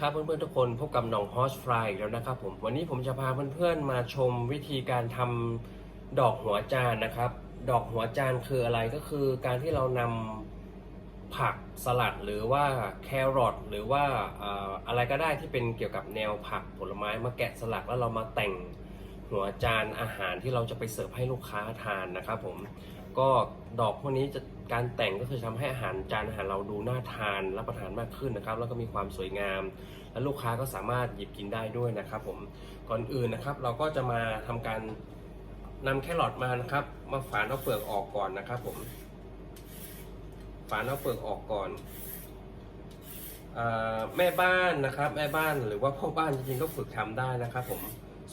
ครับเพื่อนๆทุกคนพบกับหน้องฮอสฟรายอีกแล้วนะครับผมวันนี้ผมจะพาเพื่อนๆมาชมวิธีการทำดอกหัวจานนะครับ ดอกหัวจานคืออะไรก็คือการที่เรานำผักสลัดหรือว่าแครอทหรือว่าอะไรก็ได้ที่เป็นเกี่ยวกับแนวผักผลไม้มาแกะสลักแล้วเรามาแต่ง หัวจานอาหารที่เราจะไปเสิร์ฟให้ลูกค้าทานนะครับผมก็ดอกพวกนี้จะการแต่งก็คือทำให้อาหารจานอาหารเราดูน่าทานรับประทานมากขึ้นนะครับ แล้วก็มีความสวยงาม และลูกค้าก็สามารถหยิบกินได้ด้วยนะครับ ผมก่อนอื่นนะครับ เราก็จะมาทำการนำแครอทมานะครับ มาฝานเอาเปลือกออกก่อนนะครับ ผม ฝานเอาเปลือกออกก่อนแม่บ้านนะครับ แม่บ้านหรือว่าพ่อบ้านจริงๆก็ฝึกทำได้นะครับ ผม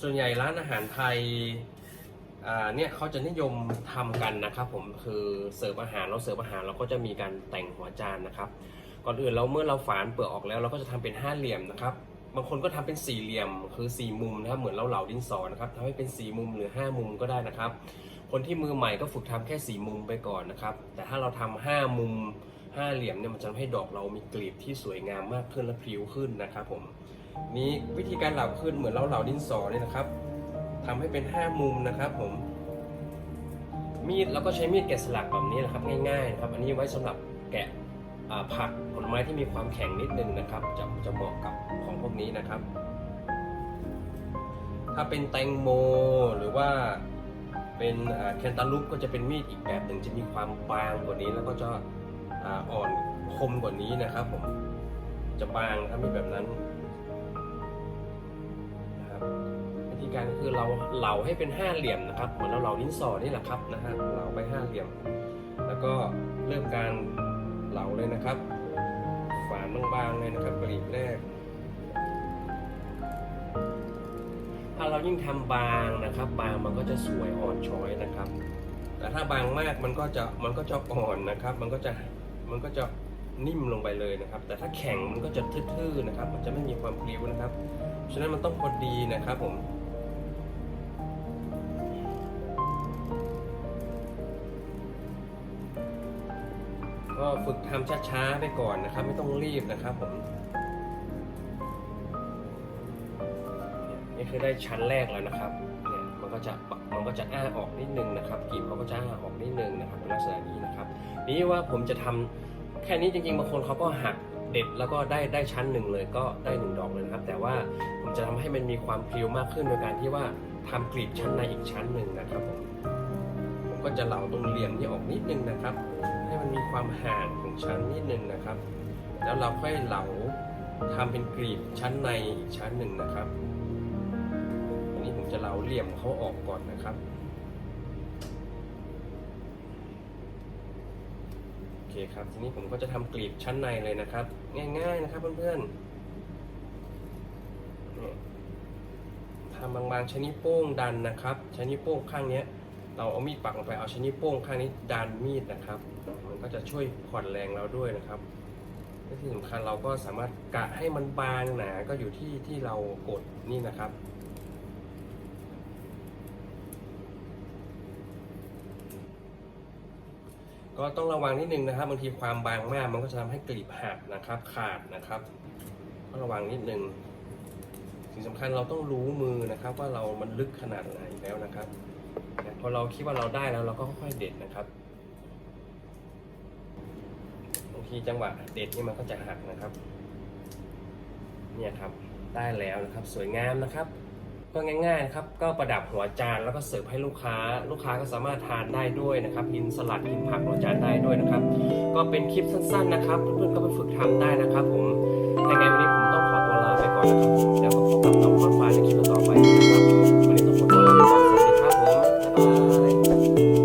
ส่วนใหญ่ร้านอาหารไทยเนี่ยเขาจะนิยมทำกันนะครับผมคือเสิร์ฟอาหารเราเสิร์ฟอาหารเราก็จะมีการแต่งหัวจานนะครับ ก่อนอื่นเราเมื่อเราฝานเปลือกออกแล้ว เราก็จะทำเป็นห้าเหลี่ยมนะครับบางคนก็ทำเป็นสี่เหลี่ยมคือสี่มุมนะครับเหมือนเราเหลาดินสอนะครับทำให้เป็นสี่มุมหรือห้ามุมก็ได้นะครับ คนที่มือใหม่ก็ฝึกทำแค่สี่มุมไปก่อนนะครับ แต่ถ้าเราทำห้ามุมห้าเหลี่ยมเนี่ยมันจะทำให้ดอกเรามีกลีบที่สวยงามมากขึ้นและพริ้วขึ้นนะครับผม นี้วิธีการเหลาขึ้นเหมือนเราเหลาดินสอเนี่ยนะครับทำให้เป็นห้ามุมนะครับผม มีดเราก็ใช้มีดแกะสลักแบบนี้นะครับง่ายๆนะครับ อันนี้ไว้สำหรับแกะผักผลไม้ที่มีความแข็งนิดนึงนะครับ จะจะเหมาะกับของพวกนี้นะครับ ถ้าเป็นแตงโมหรือว่าเป็นแคนตาลูปก็จะเป็นมีดอีกแบบหนึ่งจะมีความบางกว่านี้แล้วก็จะอ่อนคมกว่านี้นะครับผมจะบางนะครับมีแบบนั้น การก็คือเราเหลาให้เป็นห้าเหลี่ยมนะครับเหมือนเราเหลาดินสอนี่แหละครับนะฮะเหลาไปห้าเหลี่ยม แล้วก็เริ่มการเหลาเลยนะครับ ฝานบางๆเลยนะครับกลีบแรก ถ้าเรายิ่งทำบางนะครับ บางมันก็จะสวยอ่อนช้อยนะครับ แต่ถ้าบางมากมันก็จะมันก็จะอ่อนนะครับ มันก็จะมันก็จะนิ่มลงไปเลยนะครับ แต่ถ้าแข็งมันก็จะทื่อๆนะครับ มันจะไม่มีความพลิ้วนะครับ ฉะนั้นมันต้องพอดีนะครับผม ก็ฝึกทำช้าๆไปก่อนนะครับ ไม่ต้องรีบนะครับผมนี่คือได้ชั้นแรกแล้วนะครับเนี่ยมันก็จะมันก็จะอ้าออกนิดนึงนะครับกลีบเขาก็จะอ้าออกนิดนึงนะครับเป็นลักษณะนี้นะครับนี่ว่าผมจะทำแค่นี้จริงๆบางคนเขาก็หักเด็ดแล้วก็ได้ได้ชั้นหนึ่งเลยก็ได้หนึ่งดอกเลยนะครับ แต่ว่าผมจะทำให้มันมีความพริ้วมากขึ้นโดยการที่ว่าทำกลีบชั้นในอีกชั้นหนึ่งนะครับผม ก็จะเหลาตรงเหลี่ยมที่ออกนิดนึงนะครับ ให้มันมีความห่างของชั้นนิดนึงนะครับ แล้วเราค่อยเหลาทำเป็นกรีบชั้นในอีกชั้นหนึ่งนะครับอันนี้ผมจะเหลาเหลี่ยมเขาออกก่อนนะครับโอเคครับทีนี้ผมก็จะทำกรีบชั้นในเลยนะครับ ง่าย ๆนะครับเพื่อนๆทำบางๆใช้นิ้วโป้งดันนะครับใช้นิ้วโป้งข้างเนี้ย เราเอามีดปักลงไปเอาชนิดโป้งข้างนี้ดันมีดนะครับ มันก็จะช่วยผ่อนแรงเราด้วยนะครับและที่สำคัญเราก็สามารถกะให้มันบางหนาก็อยู่ที่ที่เรากดนี่นะครับก็ต้องระวังนิดนึงนะครับบางทีความบางมากมันก็จะทำให้กลีบหักนะครับ ขาดนะครับก็ระวังนิดนึงสิ่งสำคัญเราต้องรู้มือนะครับ ว่าเรามันลึกขนาดไหนแล้วนะครับ พอเราคิดว่าเราได้แล้วเราก็ค่อยๆเด็ดนะครับบางทีจังหวะเด็ดนี่มันก็จะหักนะครับ เนี่ยครับได้แล้วนะครับ สวยงามนะครับ ก็ง่ายๆนะครับ ก็ประดับหัวจานแล้วก็เสิร์ฟให้ลูกค้า ลูกค้าก็สามารถทานได้ด้วยนะครับกินสลัดกินผักหัวจานได้ด้วยนะครับ ก็เป็นคลิปสั้น ๆนะครับ เพื่อนๆก็ไปฝึกทำได้นะครับ ผมยังไงวันนี้ผมต้องขอตัวลาไปก่อนนะครับผมแล้วก็พบกับน้องข้อฟ้าในคลิปต่อไป バイ